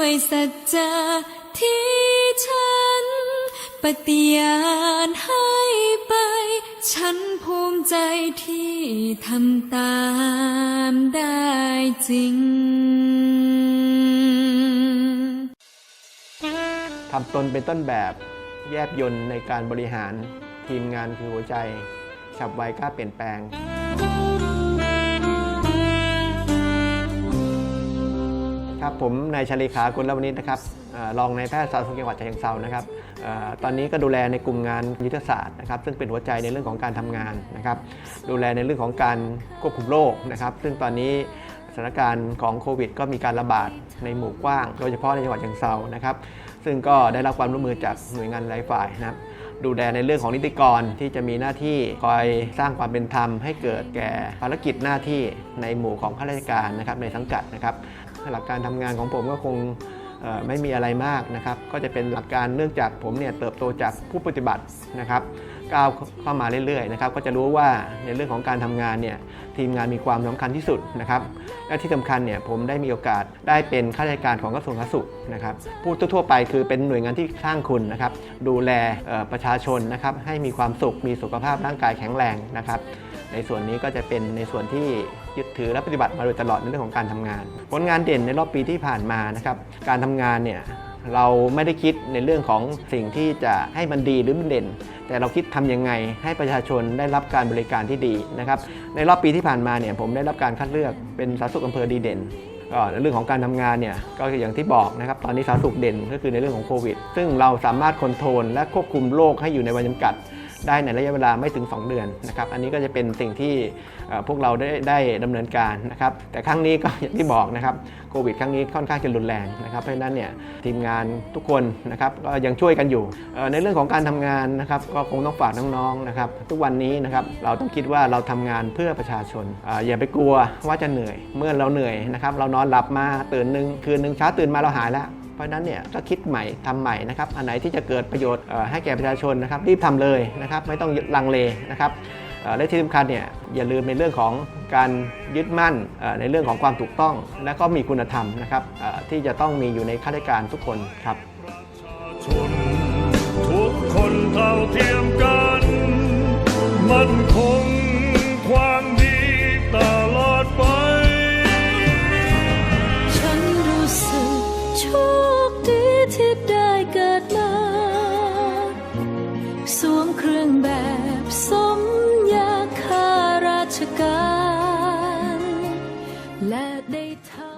ด้วยสัจจะที่ฉัน ปฏิญาณให้ไป ฉันภูมิใจที่ทำตามได้จริงทำตนเป็นต้นแบบแยบยนต์ในการบริหารทีมงานคือหัวใจ ฉับไวกล้าเปลี่ยนแปลง ครับผมนายชลีขากุลวณิชนะครับเอ่อรองนายแพทย์สาธารณสุขจังหวัดฉะเชิงเทรานะครับออตอนนี้ก็ดูแลในกลุ่มงานยุทธศาสตร์นะครับซึ่งเป็นหัวใจในเรื่องของการทำงานนะครับดูแลในเรื่องของการควบคุมโรคนะครับซึ่งตอนนี้สถานการณ์ของโควิด ก็มีการระบาดในหมู่กว้าง โดยเฉพาะในจังหวัดฉะเชิงเทรานะครับซึ่งก็ได้รับความร่วมมือจากหน่วยงานหลายฝ่ายนะครับดูแลในเรื่องของนิติกรที่จะมีหน้าที่คอยสร้างความเป็นธรรมให้เกิดแก่ภารกิจหน้าที่ในหมู่ของข้าราชการนะครับในสังกัดนะครับ หลักการทำงานของผมก็คงไม่มีอะไรมากนะครับ ก็จะเป็นหลักการเนื่องจากผมเนี่ยเติบโตจากผู้ปฏิบัตินะครับก้าวเข้ามาเรื่อยๆนะครับก็จะรู้ว่าในเรื่องของการทำงานเนี่ยทีมงานมีความสำคัญที่สุดนะครับและที่สำคัญเนี่ยผมได้มีโอกาสได้เป็นข้าราชการของกระทรวงสาธารณสุขนะครับพูดทั่วๆไปคือเป็นหน่วยงานที่สร้างคุณนะครับดูแลประชาชนนะครับให้มีความสุขมีสุขภาพร่างกายแข็งแรงนะครับ ในส่วนนี้ก็จะเป็นในส่วนที่ยึดถือและปฏิบัติมาโดยตลอดในเรื่องของการทำงาน ผลงานเด่นในรอบปีที่ผ่านมานะครับการทำงานเนี่ยเราไม่ได้คิดในเรื่องของสิ่งที่จะให้มันดีหรือมันเด่น แต่เราคิดทำยังไงให้ประชาชนได้รับการบริการที่ดีนะครับในรอบปีที่ผ่านมาเนี่ยผมได้รับการคัดเลือกเป็นสาธารณสุขอำเภอดีเด่นก็ในเรื่องของการทำงานเนี่ยก็อย่างที่บอกนะครับตอนนี้สาธารณสุขเด่นก็คือในเรื่องของโควิด ซึ่งเราสามารถคอนโทรลและควบคุมโรคให้อยู่ในวันจำกัด ได้ในระยะเวลาไม่ถึง 2 เดือนนะครับอันนี้ก็จะเป็นสิ่งที่พวกเราได้ได้ดำเนินการนะครับแต่ครั้งนี้ก็อย่างที่บอกนะครับโควิดครั้งนี้ค่อนข้างจะรุนแรงนะครับเพราะฉะนั้นเนี่ยทีมงานทุกคนนะครับก็ยังช่วยกันอยู่ ในเรื่องของการทำงานนะครับก็คงต้องฝากน้องๆนะครับทุกวันนี้นะครับเราต้องคิดว่าเราทำงานเพื่อประชาชนออย่าไปกลัวว่าจะเหนื่อย เมื่อเราเหนื่อยนะครับเรานอนหลับมาตื่นหนึ่งคืนหนึ่งเช้าตื่นมาเราหายแล้ว ราะนั้นเนี่ยก็คิดใหม่ทำใหม่นะครับอันไหนที่จะเกิดประโยชน์ให้แก่ประชาชนนะครับรีบทำเลยนะครับไม่ต้องลังเลนะครับและที่สำคัญเนี่ยอย่าลืมในเรื่องของการยึดมั่นในเรื่องของความถูกต้อง และก็มีคุณธรรมนะครับที่จะต้องมีอยู่ในข้าราชการทุกคนครับทุกคนเท่าเทียมกันมัน เครื่องแบบสมยาคาราชการ และได้ทำ